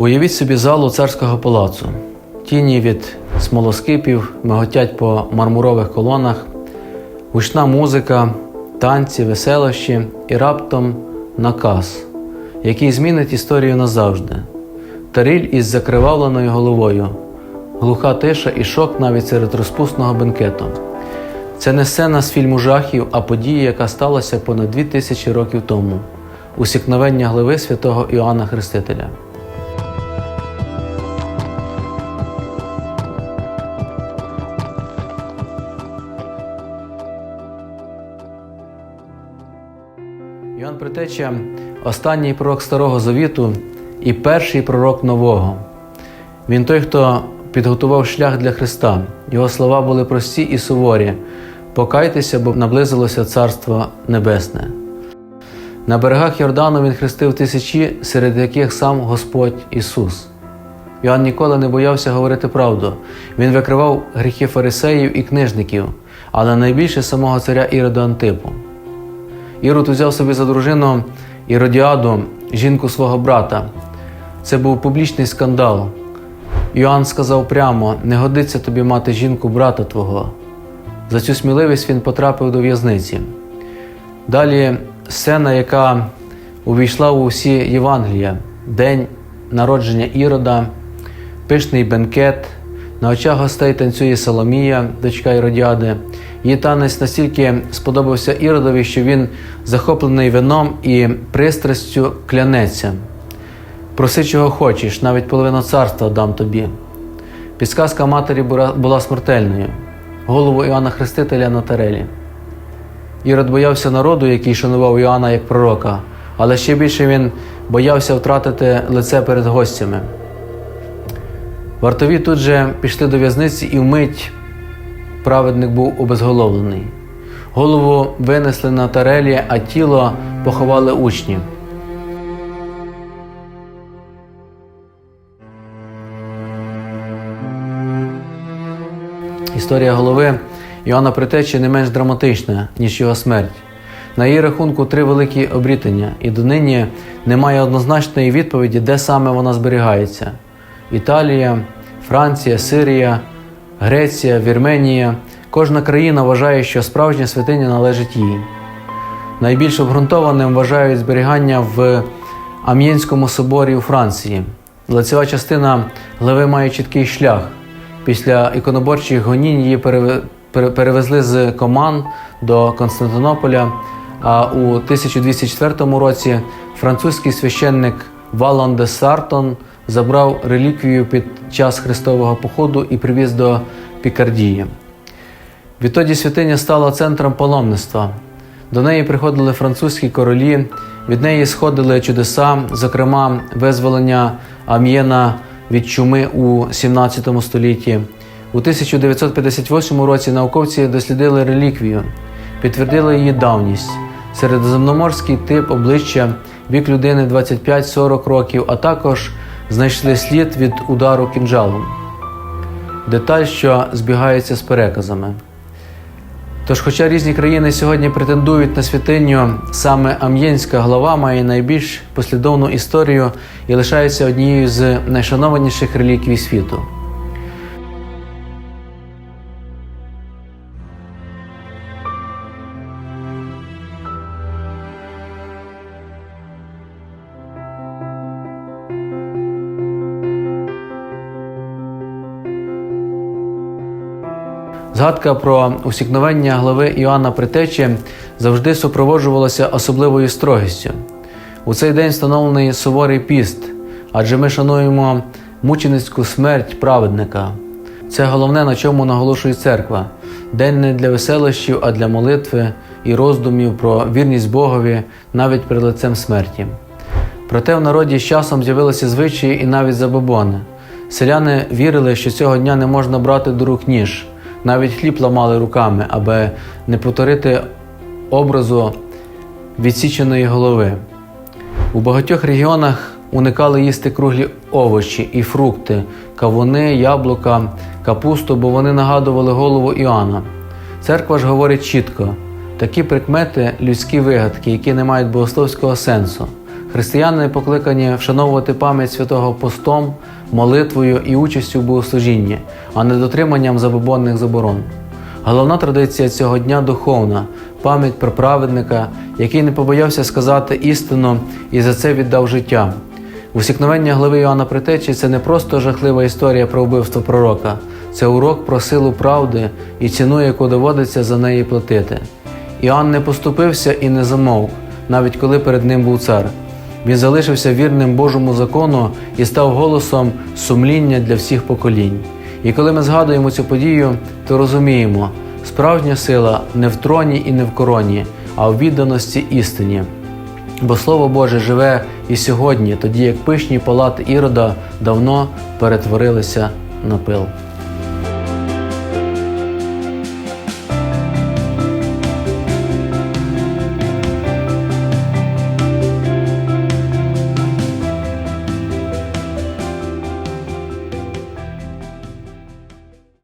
Уявіть собі залу царського палацу. Тіні від смолоскипів миготять по мармурових колонах, гучна музика, танці, веселощі і раптом наказ, який змінить історію назавжди. Таріль із закривавленою головою, глуха тиша і шок навіть серед розпусного бенкету. Це не сцена з фільму жахів, а подія, яка сталася понад дві тисячі років тому усікновення глави святого Іоанна Хрестителя. Іоанн Притеча останній пророк Старого Завіту і перший пророк Нового. Він той, хто підготував шлях для Христа. Його слова були прості і суворі. Покайтеся, бо наблизилося Царство Небесне. На берегах Йордану він хрестив тисячі, серед яких сам Господь Ісус. Іоанн ніколи не боявся говорити правду. Він викривав гріхи фарисеїв і книжників, але найбільше самого царя Ірода Антипу. Ірод узяв собі за дружину Іродіаду, жінку свого брата. Це був публічний скандал. Йоанн сказав прямо: не годиться тобі мати жінку брата твого. За цю сміливість він потрапив до в'язниці. Далі сцена, яка увійшла у всі Євангелія, день народження Ірода, пишний бенкет, на очах гостей танцює Соломія, дочка Іродіади. Її танець настільки сподобався Іродові, що він, захоплений вином і пристрастю, клянеться. Проси, чого хочеш, навіть половину царства дам тобі. Підсказка матері була- смертельною голову Іоанна Хрестителя на тарелі. Ірод боявся народу, який шанував Іоанна як пророка, але ще більше він боявся втратити лице перед гостями. Вартові тут же пішли до в'язниці і вмить праведник був обезголовлений. Голову винесли на тарелі, а тіло поховали учні. Історія голови Іоанна Притечі не менш драматична, ніж його смерть. На її рахунку три великі обрітання, і донині немає однозначної відповіді, де саме вона зберігається: Італія, Франція, Сирія, Греція, Вірменія. Кожна країна вважає, що справжня святиня належить їй. Найбільш обґрунтованим вважають зберігання в Ам'єнському соборі у Франції. Лицева частина глави має чіткий шлях. Після іконоборчих гонінь її перевезли з Коман до Константинополя. А у 1204 році французький священник Валан де Сартон забрав реліквію під час хрестового походу і привіз до Пікардії. Відтоді святиня стала центром паломництва. До неї приходили французькі королі, від неї сходили чудеса, зокрема, визволення Ам'єна від чуми у 17 столітті. У 1958 році науковці дослідили реліквію, підтвердили її давність. Середземноморський тип обличчя, вік людини 25-40 років, а також знайшли слід від удару кінжалом. Деталь, що збігається з переказами. Тож, хоча різні країни сьогодні претендують на святиню, саме Ам'єнська глава має найбільш послідовну історію і лишається однією з найшанованіших реліквій світу. Згадка про усікновення глави Іоанна Притечі завжди супроводжувалася особливою строгістю. У цей день встановлений суворий піст, адже ми шануємо мученицьку смерть праведника. Це головне, на чому наголошує церква. День не для веселощів, а для молитви і роздумів про вірність Богові навіть перед лицем смерті. Проте в народі з часом з'явилися звичаї і навіть забобони. Селяни вірили, що цього дня не можна брати до рук ніж, навіть хліб ламали руками, аби не повторити образу відсіченої голови. У багатьох регіонах уникали їсти круглі овочі і фрукти, кавуни, яблука, капусту, бо вони нагадували голову Іоанна. Церква ж говорить чітко: такі прикмети людські вигадки, які не мають богословського сенсу. Християни покликані вшановувати пам'ять святого постом, молитвою і участю в богослужінні, а не дотриманням забобонних заборон. Головна традиція цього дня духовна пам'ять про праведника, який не побоявся сказати істину і за це віддав життя. Усікновення глави Іоанна Притечі це не просто жахлива історія про вбивство пророка, це урок про силу правди і ціну, яку доводиться за неї платити. Іоанн не поступився і не замовк, навіть коли перед ним був цар. Він залишився вірним Божому закону і став голосом сумління для всіх поколінь. І коли ми згадуємо цю подію, то розуміємо, справжня сила не в троні і не в короні, а в відданості істині. Бо Слово Боже живе і сьогодні, тоді як пишні палати Ірода давно перетворилися на пил.